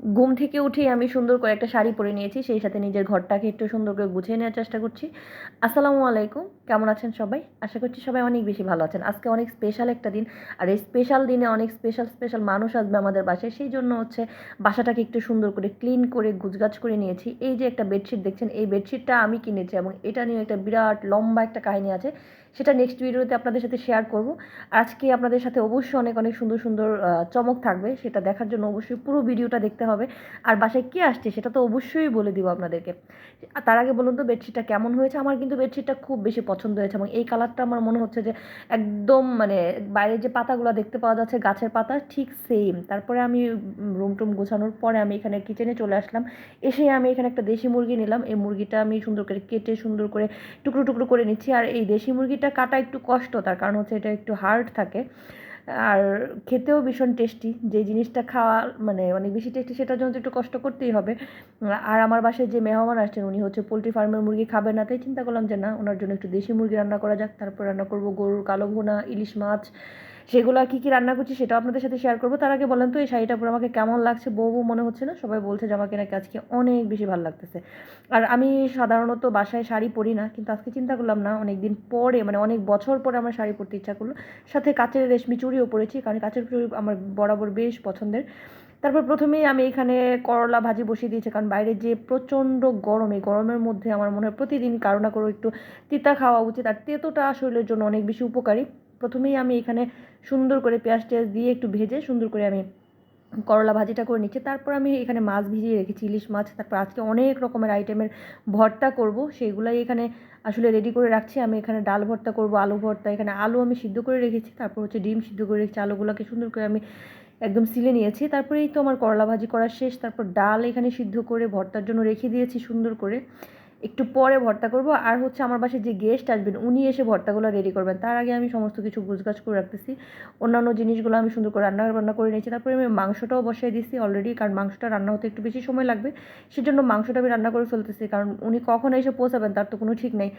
ঘুম থেকে উঠেই আমি সুন্দর করে একটা শাড়ি পরে নিয়েছি, সেই সাথে নিজের ঘরটাকে একটু সুন্দর করে গুছিয়ে নেওয়ার চেষ্টা করছি। আসসালামু আলাইকুম, কেমন আছেন সবাই? আশা করছি সবাই অনেক বেশি ভালো আছেন। আজকে অনেক স্পেশাল একটা দিন, আর এই স্পেশাল দিনে অনেক স্পেশাল স্পেশাল মানুষ আসবে আমাদের বাসায়, সেই জন্য হচ্ছে বাসাটাকে একটু সুন্দর করে ক্লিন করে গুছগাছ করে নিয়েছি। এই যে একটা বেডশিট দেখছেন, এই বেডশিটটা আমি কিনেছি এবং এটা নিয়ে একটা বিরাট লম্বা একটা কাহিনী আছে। সেটা নেক্সট ভিডিওতে আপনাদের সাথে শেয়ার করব। আজকে আপনাদের সাথে অবশ্যই অনেক অনেক সুন্দর সুন্দর চমক থাকবে। সেটা দেখার জন্য অবশ্যই পুরো ভিডিওটা দেখতে হবে। আর বাসায় কে আসছে সেটা তো অবশ্যই বলে দিব আপনাদেরকে। তার আগে বলুন তো বেডশিটটা কেমন হয়েছে? আমার কিন্তু বেডশিটটা খুব বেশি পছন্দ হয়েছে এবং এই কালারটা আমার মনে হচ্ছে যে একদম মানে বাইরে যে পাতাগুলো দেখতে পাওয়া যাচ্ছে, গাছের পাতা ঠিক সেম তারপরে আমি রুম টুম গোছানোর পরে আমি এখানে কিচেনে চলে আসলাম। এসে আমি এখানে একটা দেশি মুরগি নিলাম। এই মুরগিটা আমি সুন্দর করে কেটে, সুন্দর করে টুকরো টুকরো করে নিচ্ছি। আর এই দেশি মুরগিটা কাটা একটু কষ্ট, তার কারণ হচ্ছে এটা একটু হার্ড থাকে। আর খেতেও ভীষণ টেস্টি যে জিনিসটা খাওয়া মানে অনেক বেশি টেস্টি সেটার জন্য তো একটু কষ্ট করতেই হবে। আর আমার বাসায় যে মেহমান আসছেন, উনি হচ্ছে পোলট্রি ফার্মের মুরগি খাবেন না, তাই চিন্তা করলাম যে না, ওনার জন্য একটু দেশি মুরগি রান্না করা যাক। তারপর রান্না করব গরুর কালো ভুনা, ইলিশ মাছ সেগুলো আর কী কী রান্না করছি সেটাও আপনাদের সাথে শেয়ার করব। তার আগে বলেন তো, এই শাড়িটা পরে আমাকে কেমন লাগছে? বউ বউ মনে হচ্ছে না? সবাই বলছে যে আমাকে নাকি আজকে অনেক বেশি ভালো লাগতেছে। আর আমি সাধারণত বাসায় শাড়ি পরি না, কিন্তু আজকে চিন্তা করলাম না অনেক দিন পরে মানে অনেক বছর পরে আমার শাড়ি পরতে ইচ্ছা করল। সাথে কাচের রেশমি চুড়িও পরেছি, কারণ কাচের চুড়ি আমার বরাবর বেশ পছন্দের। তারপর প্রথমেই আমি এখানে করলা ভাজি বসিয়ে দিয়েছি, কারণ বাইরে যে প্রচণ্ড গরম, এই গরমের মধ্যে আমার মনে হয় প্রতিদিন কারও না কারও একটু তিতা খাওয়া উচিত। আর তেতোটা শরীরের জন্য অনেক বেশি উপকারী। প্রথমেই আমি এখানে সুন্দর করে পেঁয়াজ টেয়াজ দিয়ে একটু ভেজে সুন্দর করে আমি করলা ভাজিটা করে নিচ্ছি। তারপর আমি এখানে মাছ ভিজিয়ে রেখেছি, ইলিশ মাছ। তারপর আজকে অনেক রকমের আইটেমের ভর্তা করব সেইগুলাই এখানে আসলে রেডি করে রাখছি। আমি এখানে ডাল ভর্তা করব, আলু ভর্তা। এখানে আলু আমি সিদ্ধ করে রেখেছি, তারপর হচ্ছে ডিম সিদ্ধ করে রেখেছি। আলুগুলোকে সুন্দর করে আমি একদম সিলে নিয়েছি। তারপরেই তো আমার করলা ভাজি করা শেষ। তারপর ডাল এখানে সিদ্ধ করে ভর্তার জন্য রেখে দিয়েছি সুন্দর করে। একটু পরে ভর্তা করব। আর হচ্ছে আমার বাসায় যে গেস্ট আসবেন, উনি এসে ভর্তাগুলো রেডি করবেন। তার আগে আমি সমস্ত কিছু গুছগাছ করে রাখতেছি। অন্যান্য জিনিসগুলো আমি সুন্দর করে রান্না বান্না করে নিয়েছি। তারপরে আমি মাংসটাও বসিয়ে দিয়েছি অলরেডি কারণ মাংসটা রান্না হতে একটু বেশি সময় লাগবে। সেজন্য মাংসটা আমি রান্না করে ফেলতেছি, কারণ উনি কখন এসে পৌঁছাবেন তার তো কোনো ঠিক নেই।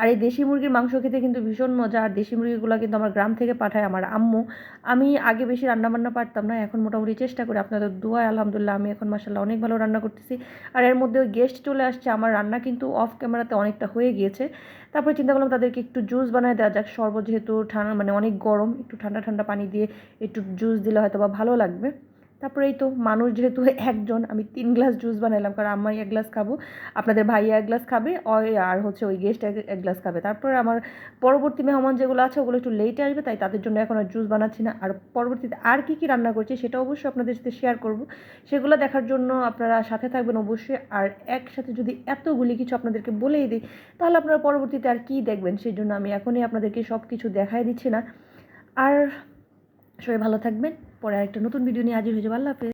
আর এই দেশি মুরগির মাংস খেতে কিন্তু ভীষণ মজা। আর দেশি মুরগিগুলো কিন্তু আমার গ্রাম থেকে পাঠায় আমার আম্মু। আমি আগে বেশি রান্না বান্না পারতাম না, এখন মোটামুটি চেষ্টা করি। আপনাদের দোয়ায় আলহামদুলিল্লাহ, আমি এখন মাসাল্লাহ অনেক ভালো রান্না করতেছি। আর এর মধ্যে গেস্ট চলে আসছে। আমার রান্না কিন্তু অফ ক্যামেরাতে অনেকটা হয়ে গিয়েছে। তারপরে চিন্তা করলাম তাদেরকে একটু জুস বানায় দেওয়া যাক। শরবত যেহেতু ঠান্ডা মানে অনেক গরম, একটু ঠান্ডা ঠান্ডা পানি দিয়ে একটু জুস দিলে হয়তো বা ভালো লাগবে। তারপরে এই তো মানুষ যেহেতু একজন, আমি তিন গ্লাস জুস বানাইলাম, কারণ আমি এক গ্লাস খাব, আপনাদের ভাইয়া এক গ্লাস খাবে আর হচ্ছে ওই গেস্ট এক গ্লাস খাবে। তারপরে আমার পরবর্তী মেহমান যেগুলো আছে, ওগুলো একটু লেটে আসবে, তাই তাদের জন্য এখন আর জুস বানাচ্ছি না। আর পরবর্তীতে আর কী কী রান্না করছি সেটা অবশ্যই আপনাদের সাথে শেয়ার করব। সেগুলো দেখার জন্য আপনারা সাথে থাকবেন অবশ্যই। আর একসাথে যদি এতগুলি কিছু আপনাদেরকে বলেই দিই, তাহলে আপনারা পরবর্তীতে আর কী দেখবেন? সেই জন্য আমি এখনই আপনাদেরকে সব কিছু দেখাই দিচ্ছি না। আর সবাই ভালো থাকবেন। পরে আরেকটা নতুন ভিডিও নিয়ে হাজির হয়ে যাব। আল্লাহ হাফেজ।